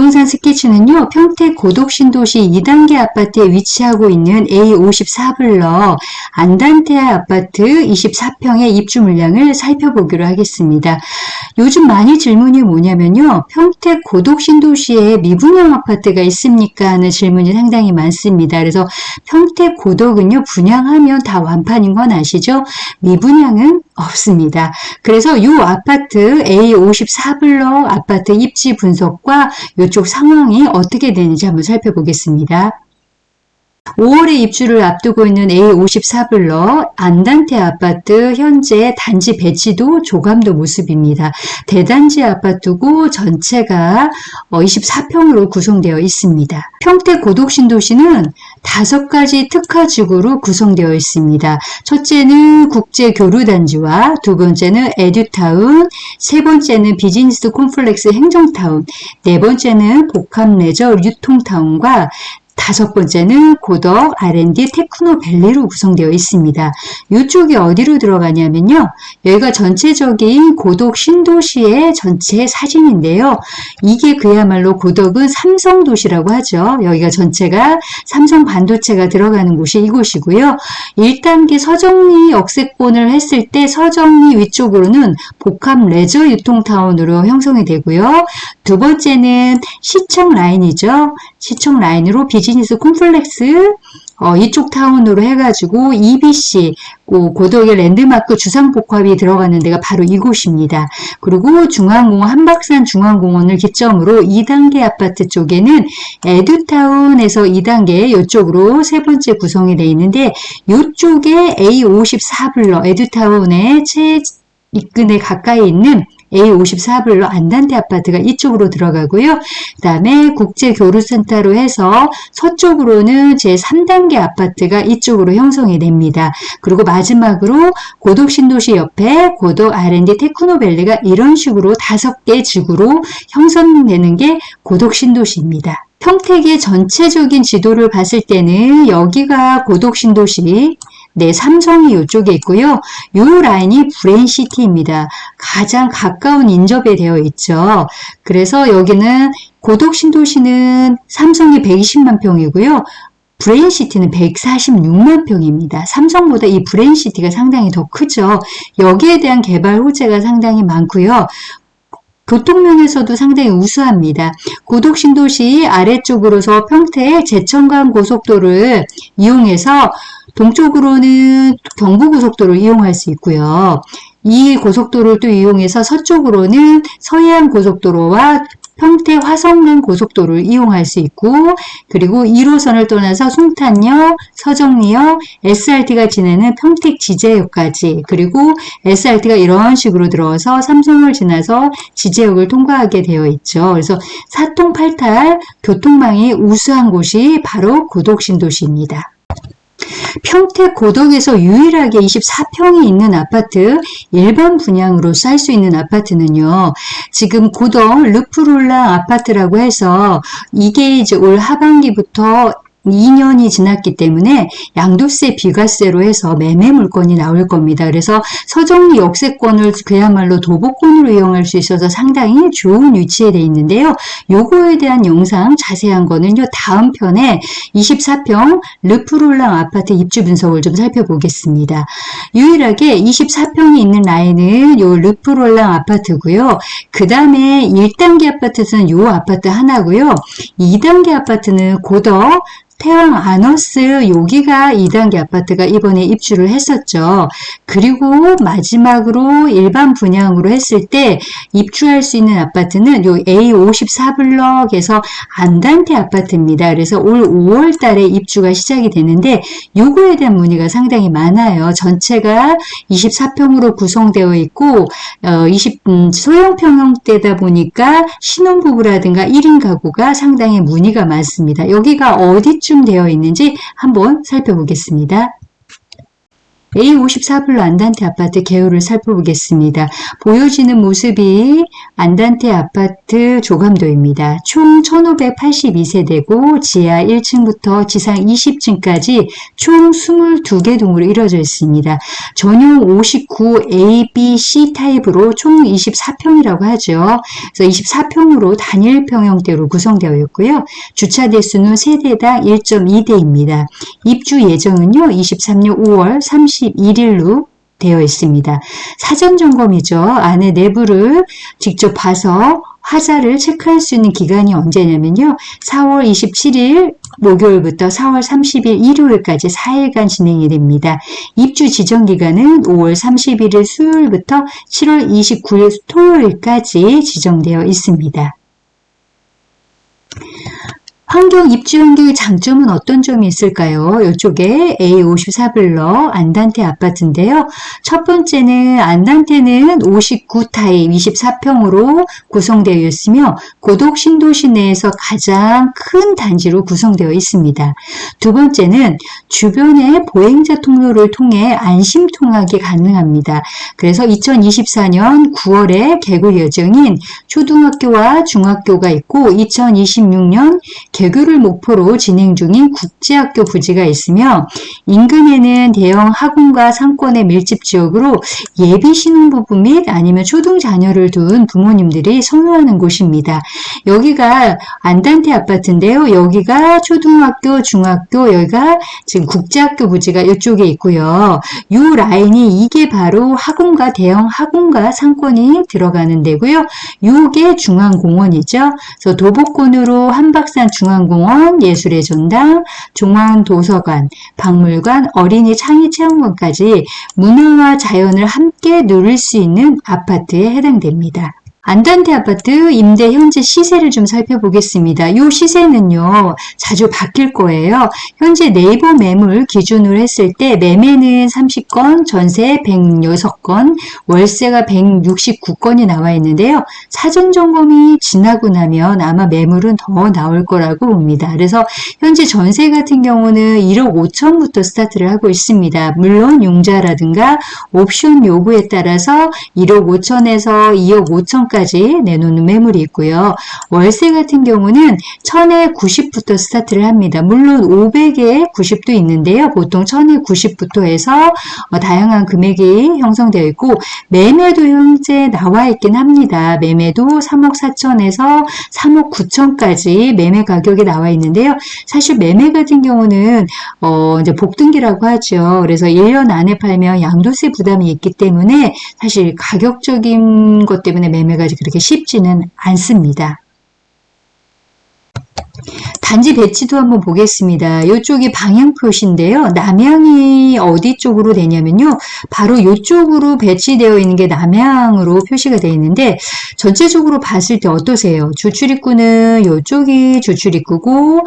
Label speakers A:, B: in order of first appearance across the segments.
A: 부동산 스케치는요, 평택 고독신도시 2단계 아파트에 위치하고 있는 A54블럭 안단테 아파트 24평의 입주 물량을 살펴보기로 하겠습니다. 요즘 많이 질문이 뭐냐면요, 평택 고독신도시에 미분양 아파트가 있습니까? 하는 질문이 상당히 많습니다. 그래서 평택 고독은요, 분양하면 다 완판인 건 아시죠? 미분양은 없습니다. 그래서 이 아파트 A54블럭 아파트 입지 분석과 이쪽 상황이 어떻게 되는지 한번 살펴보겠습니다. 5월에 입주를 앞두고 있는 A54블럭 안단테 아파트 현재 단지 배치도 조감도 모습입니다. 대단지 아파트고 전체가 24평으로 구성되어 있습니다. 평택 고독신도시는 다섯 가지 특화지구로 구성되어 있습니다. 첫째는 국제교류단지와 두 번째는 에듀타운, 세 번째는 비즈니스 콤플렉스 행정타운, 네 번째는 복합레저 유통타운과 다섯 번째는 고덕 R&D 테크노 밸리로 구성되어 있습니다. 이쪽이 어디로 들어가냐면요. 여기가 전체적인 고덕 신도시의 전체 사진인데요. 이게 그야말로 고덕은 삼성도시라고 하죠. 여기가 전체가 삼성 반도체가 들어가는 곳이 이곳이고요. 1단계 서정리 역세권을 했을 때 서정리 위쪽으로는 복합 레저 유통타운으로 형성이 되고요. 두 번째는 시청 라인이죠. 시청 라인으로 비즈니스 콤플렉스 어, 이쪽 타운으로 해가지고 EBC 고, 고덕의 랜드마크 주상복합이 들어가는 데가 바로 이곳입니다. 그리고 중앙공원 한박산 중앙공원을 기점으로 2단계 아파트 쪽에는 에듀타운에서 2단계 이쪽으로 세 번째 구성이 되어 있는데 이쪽에 A54블럭 에듀타운의 최 입근에 가까이 있는 A54블로 안단테 아파트가 이쪽으로 들어가고요. 그 다음에 국제교류센터로 해서 서쪽으로는 제3단계 아파트가 이쪽으로 형성이 됩니다. 그리고 마지막으로 고덕신도시 옆에 고덕 R&D 테크노밸리가 이런 식으로 다섯 개 지구로 형성되는 게 고덕신도시입니다. 평택의 전체적인 지도를 봤을 때는 여기가 고덕신도시, 네, 삼성이 이쪽에 있고요. 이 라인이 브레인시티입니다. 가장 가까운 인접에 되어 있죠. 그래서 여기는 고독신도시는 삼성이 120만 평이고요. 브레인시티는 146만 평입니다. 삼성보다 이 브레인시티가 상당히 더 크죠. 여기에 대한 개발 호재가 상당히 많고요. 교통면에서도 상당히 우수합니다. 고독신도시 아래쪽으로서 평택 제천간 고속도로를 이용해서 동쪽으로는 경부고속도로를 이용할 수 있고요. 이 고속도로를 또 이용해서 서쪽으로는 서해안 고속도로와 평택 화성릉 고속도로를 이용할 수 있고 그리고 1호선을 떠나서 송탄역, 서정리역, SRT가 지내는 평택 지제역까지 그리고 SRT가 이런 식으로 들어와서 삼성을 지나서 지제역을 통과하게 되어 있죠. 그래서 사통팔탈 교통망이 우수한 곳이 바로 고독신도시입니다. 평택 고덕에서 유일하게 24평이 있는 아파트 일반 분양으로 쌀수 있는 아파트는요. 지금 고덕 르프롤라 아파트라고 해서 이게 이제 올 하반기부터 2년이 지났기 때문에 양도세 비과세로 해서 매매 물건이 나올 겁니다. 그래서 서정리 역세권을 그야말로 도보권으로 이용할 수 있어서 상당히 좋은 위치에 돼 있는데요. 요거에 대한 영상 자세한 거는요. 다음 편에 24평 르프롤랑 아파트 입주 분석을 좀 살펴보겠습니다. 유일하게 24평이 있는 라인은 요 르프롤랑 아파트고요. 그 다음에 1단계 아파트는 요 아파트 하나고요. 2단계 아파트는 고덕 태왕 아너스 여기가 2단계 아파트가 이번에 입주를 했었죠. 그리고 마지막으로 일반 분양으로 했을 때 입주할 수 있는 아파트는 요 A54블럭에서 안단테 아파트입니다. 그래서 올 5월 달에 입주가 시작이 되는데 요거에 대한 문의가 상당히 많아요. 전체가 24평으로 구성되어 있고 어, 20 음, 소형 평 형태다 보니까 신혼부부라든가 1인 가구가 상당히 문의가 많습니다. 여기가 어디쯤 되어 있는지 한번 살펴보겠습니다. A54블루 안단테 아파트 개요를 살펴보겠습니다. 보여지는 모습이 안단테 아파트 조감도입니다. 총 1582세대고 지하 1층부터 지상 20층까지 총 22개 동으로 이루어져 있습니다. 전용 59 A, B, C 타입으로 총 24평이라고 하죠. 그래서 24평으로 단일 평형대로 구성되어 있고요. 주차 대수는 세대당 1.2대입니다. 입주 예정은요. 23년 5월 31일로 되어 있습니다. 사전 점검이죠. 안에 내부를 직접 봐서 화자를 체크할 수 있는 기간이 언제냐면요. 4월 27일 목요일부터 4월 30일 일요일까지 4일간 진행이 됩니다. 입주 지정 기간은 5월 31일 수요일부터 7월 29일 토요일까지 지정되어 있습니다. 환경 환경의 장점은 어떤 점이 있을까요? 이쪽에 A54블러 안단테 아파트인데요. 첫 번째는 안단테는 59 타입 24평으로 구성되어 있으며 고독 신도시 내에서 가장 큰 단지로 구성되어 있습니다. 두 번째는 주변의 보행자 통로를 통해 안심 통학이 가능합니다. 그래서 2024년 9월에 개교 예정인 초등학교와 중학교가 있고 2026년 개교를 목표로 진행 중인 국제학교 부지가 있으며 인근에는 대형 학원과 상권의 밀집 지역으로 예비 신혼부부 및 아니면 초등 자녀를 둔 부모님들이 선호하는 곳입니다. 여기가 안단테 아파트인데요. 여기가 초등학교, 중학교, 여기가 지금 국제학교 부지가 이쪽에 있고요. 이 라인이 이게 바로 학원과 대형 학원과 상권이 들어가는 데고요. 요게 중앙공원이죠. 그래서 도보권으로 한박산 중앙 공원, 예술의 전당, 중앙도서관, 박물관, 어린이 창의체험관까지 문화와 자연을 함께 누릴 수 있는 아파트에 해당됩니다. 안단테 아파트 임대 현재 시세를 좀 살펴보겠습니다. 이 시세는요, 자주 바뀔 거예요. 현재 네이버 매물 기준으로 했을 때 매매는 30건, 전세 106건, 월세가 169건이 나와 있는데요. 사전 점검이 지나고 나면 아마 매물은 더 나올 거라고 봅니다. 그래서 현재 전세 같은 경우는 1억 5천부터 스타트를 하고 있습니다. 물론 융자라든가 옵션 요구에 따라서 1억 5천에서 2억 5천 까지 내놓는 매물이 있고요. 월세 같은 경우는 1000에 90부터 스타트를 합니다. 물론 500에 90도 있는데요. 보통 1000에 90부터 해서 어, 다양한 금액이 형성되어 있고 매매도 현재 나와 있긴 합니다. 매매도 3억 4천에서 3억 9천까지 매매 가격이 나와 있는데요. 사실 매매 같은 경우는 어 이제 복등기라고 하죠. 그래서 1년 안에 팔면 양도세 부담이 있기 때문에 사실 가격적인 것 때문에 매매가 그렇게 쉽지는 않습니다. 단지 배치도 한번 보겠습니다. 이쪽이 방향 표시인데요. 남향이 어디 쪽으로 되냐면요. 바로 이쪽으로 배치되어 있는 게 남향으로 표시가 되어 있는데 전체적으로 봤을 때 어떠세요? 주출입구는 이쪽이 주출입구고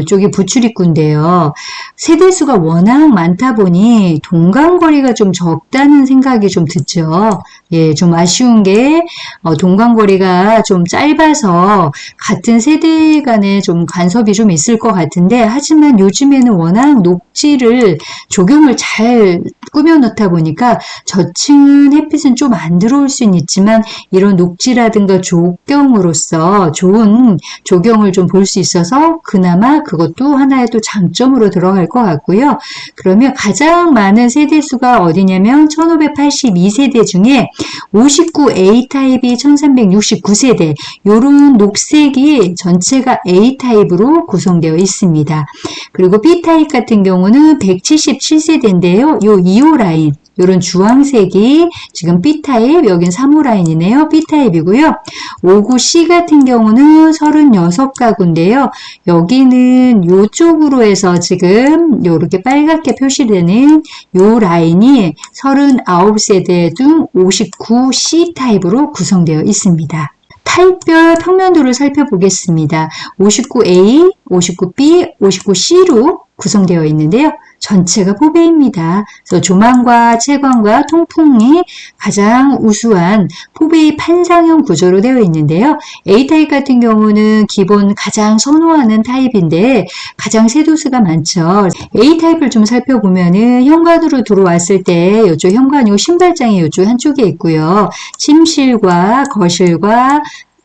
A: 이쪽이 부출입구인데요. 세대수가 워낙 많다 보니 동간거리가 좀 적다는 생각이 좀 듣죠. 예, 좀 아쉬운 게 어, 동간거리가 좀 짧아서 같은 세대 간에 좀 간섭이 좀 있을 것 같은데 하지만 요즘에는 워낙 녹지를 조경을 잘 꾸며놓다 보니까 저층은 햇빛은 좀 안 들어올 수는 있지만 이런 녹지라든가 조경으로서 좋은 조경을 좀 볼 수 있어서 그나마 그것도 하나의 또 장점으로 들어갈 것 같고요. 그러면 가장 많은 세대 수가 어디냐면 1582세대 중에 59A 타입이 1369세대 요런 녹색이 전체가 A 타입으로 구성되어 있습니다. 그리고 B 타입 같은 경우는 177세대인데요. 요 2호 라인 이런 주황색이 지금 B타입, 여긴 3호 라인이네요. B타입이고요. 59C 같은 경우는 36가구인데요. 여기는 이쪽으로 해서 지금 이렇게 빨갛게 표시되는 이 라인이 39세대 중 59C 타입으로 구성되어 있습니다. 타입별 평면도를 살펴보겠습니다. 59A, 59B, 59C로 구성되어 있는데요. 전체가 포베입니다. 그래서 조망과 채광과 통풍이 가장 우수한 포베이 판상형 구조로 되어 있는데요. A타입 같은 경우는 기본 가장 선호하는 타입인데 가장 세도수가 많죠. A타입을 좀 살펴보면은 현관으로 들어왔을 때 이쪽 현관이고 신발장이 이쪽 한쪽에 있고요. 침실과 거실과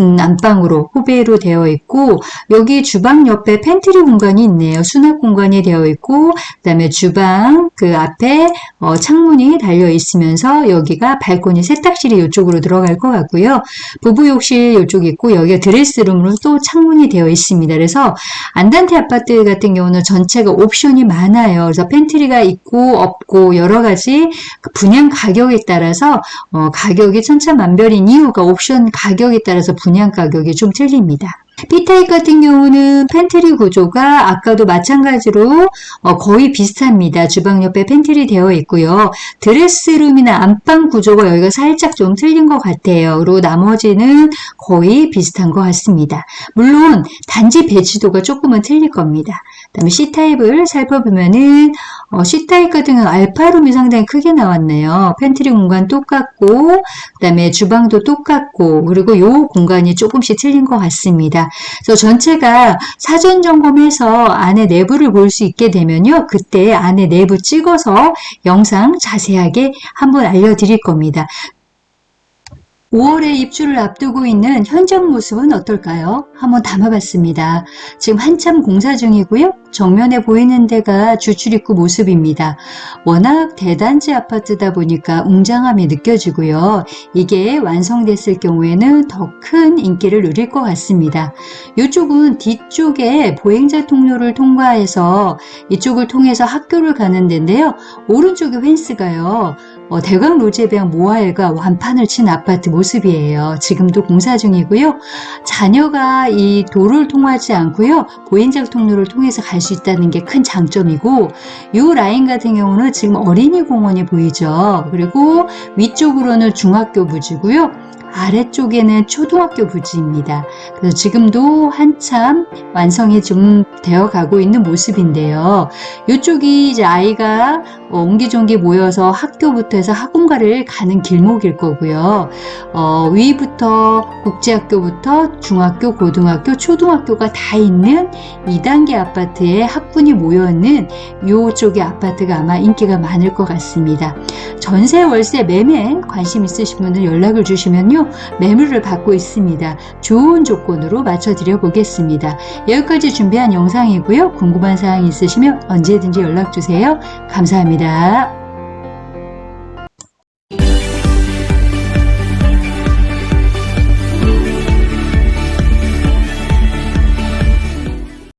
A: 음, 안방으로 호배로 되어 있고 여기 주방 옆에 팬트리 공간이 있네요. 수납 공간이 되어 있고 그다음에 주방 그 앞에 어, 창문이 달려 있으면서 여기가 발코니 세탁실이 이쪽으로 들어갈 것 같고요. 부부 욕실 이쪽 있고 여기가 드레스룸으로 또 창문이 되어 있습니다. 그래서 안단테 아파트 같은 경우는 전체가 옵션이 많아요. 그래서 팬트리가 있고 없고 여러 가지 그 분양 가격에 따라서 어, 가격이 천차만별인 이유가 옵션 가격에 따라서 분양 가격이 좀 틀립니다. B타입 같은 경우는 팬트리 구조가 아까도 마찬가지로 어, 거의 비슷합니다. 주방 옆에 팬트리 되어 있고요. 드레스룸이나 안방 구조가 여기가 살짝 좀 틀린 것 같아요. 그리고 나머지는 거의 비슷한 것 같습니다. 물론 단지 배치도가 조금은 틀릴 겁니다. 그 다음에 C타입을 살펴보면은 어, C타입 경우는 알파룸이 상당히 크게 나왔네요. 팬트리 공간 똑같고 그다음에 주방도 똑같고 그리고 요 공간이 조금씩 틀린 것 같습니다. 그래서 전체가 사전 점검해서 안에 내부를 볼 수 있게 되면요. 그때 안에 내부 찍어서 영상 자세하게 한번 알려드릴 겁니다. 5월에 입주를 앞두고 있는 현장 모습은 어떨까요? 한번 담아봤습니다. 지금 한참 공사 중이고요. 정면에 보이는 데가 주출입구 모습입니다. 워낙 대단지 아파트다 보니까 웅장함이 느껴지고요. 이게 완성됐을 경우에는 더 큰 인기를 누릴 것 같습니다. 이쪽은 뒤쪽에 보행자 통로를 통과해서 이쪽을 통해서 학교를 가는 데인데요. 오른쪽에 펜스가요. 어, 대광 로제병 모아일과 완판을 친 아파트 모습이에요. 지금도 공사 중이고요. 자녀가 이 도로를 통하지 않고요. 보행자 통로를 통해서 갈수 있다는 게 큰 장점이고 이 라인 같은 경우는 지금 어린이 공원이 보이죠. 그리고 위쪽으로는 중학교 부지고요. 아래쪽에는 초등학교 부지입니다. 그래서 지금도 한참 완성이 좀 되어 가고 있는 모습인데요. 이쪽이 이제 아이가 어, 옹기종기 모여서 학교부터 해서 학원가를 가는 길목일 거고요. 어, 위부터 국제학교부터 중학교, 고등학교, 초등학교가 다 있는 2단계 아파트에 학군이 모여 있는 이쪽의 아파트가 아마 인기가 많을 것 같습니다. 전세 월세 매매 관심 있으신 분들 연락을 주시면요. 매물을 받고 있습니다. 좋은 조건으로 맞춰드려 보겠습니다. 여기까지 준비한 영상이고요. 궁금한 사항 있으시면 언제든지 연락 주세요. 감사합니다. じ。